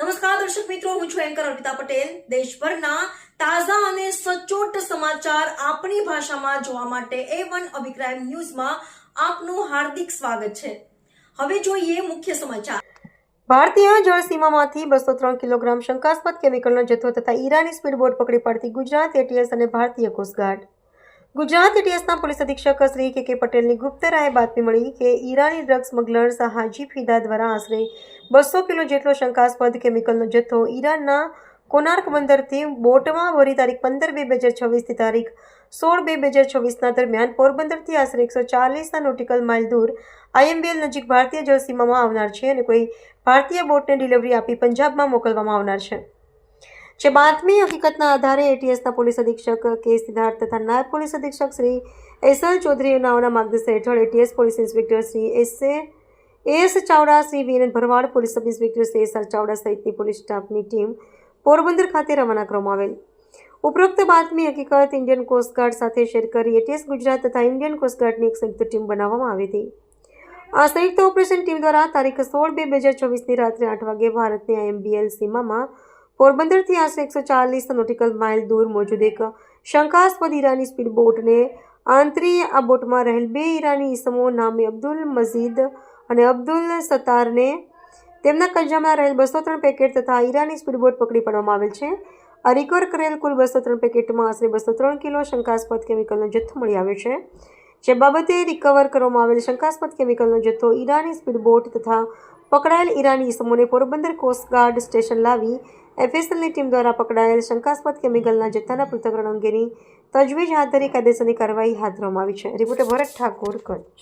નમસ્કાર, દર્શક મિત્રો, હું છું એન્કર અર્પિતા પટેલ. દેશભરના તાજા અને સચોટ સમાચાર આપણી ભાષામાં જોવા માટે એ વન અભિપ્રાય ન્યૂઝમાં આપનું હાર્દિક સ્વાગત છે. હવે જોઈએ મુખ્ય સમાચાર. ભારતીય જળસીમામાંથી બસો ત્રણ કિલોગ્રામ શંકાસ્પદ કેમિકલનો જથ્થો તથા ઈરાની સ્પીડબોટ પકડી પાડતી ગુજરાત એટીએસ અને ભારતીય કોસ્ટગાર્ડ ગુજરાત એટીએસના પોલીસ અધિક્ષક શ્રી કે કે પટેલની ગુપ્ત રાયે બાતમી મળી કે ઈરાની ડ્રગ સ્મગલર્સ હાજી ફિદા દ્વારા આશરે બસો કિલો જેટલો શંકાસ્પદ કેમિકલનો જથ્થો ઈરાનના કોનાર્ક બંદરથી બોટમાં ભરી તારીખ પંદર બે બે હજાર છવ્વીસથી તારીખ સોળ બે બે હજાર છવ્વીસના દરમિયાન પોરબંદરથી આશરે એકસો ચાલીસના નોટિકલ માઇલ દૂર આઈએમબીએલ નજીક ભારતીય જળસીમામાં આવનાર છે અને કોઈ ભારતીય બોટને ડિલિવરી આપી પંજાબમાં મોકલવામાં આવનાર છે. જે બાતમી હકીકતના આધારે એટીએસના પોલીસ અધિક્ષક કે સિદ્ધાર્થ તથા નાયબ પોલીસ અધિક્ષક શ્રી એસએલ ચૌધરી નાઓના માર્ગદર્શન હેઠળ ATS police inspector Shri S S Chavda Shri Viren Bharwad police sub inspector Shri S R Chavda સહિતની પોલીસ સ્ટાફની ટીમ પોરબંદર ખાતે રવાના કરવામાં આવેલ. ઉપરોક્ત બાતમી હકીકત ઇન્ડિયન કોસ્ટગાર્ડ સાથે શેર કરી એટીએસ ગુજરાત તથા ઇન્ડિયન કોસ્ટગાર્ડની એક સંયુક્ત ટીમ બનાવવામાં આવી હતી. આ સંયુક્ત ઓપરેશન ટીમ દ્વારા તારીખ સોળ બે બે હજાર ચોવીસની રાત્રે આઠ વાગે ભારતની આઈએમબીએલ સીમામાં પોરબંદરથી આશરે એકસો ચાલીસ નોટિકલ માઇલ દૂર મોજૂદ એક શંકાસ્પદ ઈરાની સ્પીડ બોટને આંતરી આ બોટમાં રહેલ બે ઈરાની ઈસમો નામે અબ્દુલ મજીદ અને અબ્દુલ સત્તારને તેમના કબજામાં રહેલ બસો ત્રણ પેકેટ તથા ઈરાની સ્પીડબોટ પકડી પાડવામાં આવેલ છે. આ રિકવર કરેલ કુલ બસો ત્રણ પેકેટમાં આશરે બસો ત્રણ કિલો શંકાસ્પદ કેમિકલનો જથ્થો મળી આવ્યો છે. જે બાબતે રિકવર કરવામાં આવેલ શંકાસ્પદ કેમિકલનો જથ્થો ઈરાની સ્પીડબોટ તથા પકડાયેલ ઈરાની ઇસમોને પોરબંદર કોસ્ટગાર્ડ સ્ટેશન લાવી એફએસએલની ટીમ દ્વારા પકડાયેલ શંકાસ્પદ કેમિકલના જથ્થાના પૃથ્થકરણ અંગેની તજવીજ હાથ ધરી કાયદેસરની કાર્યવાહી હાથ ધરવામાં આવી છે. રિપોર્ટર ભરત ઠાકોર કચ્છ.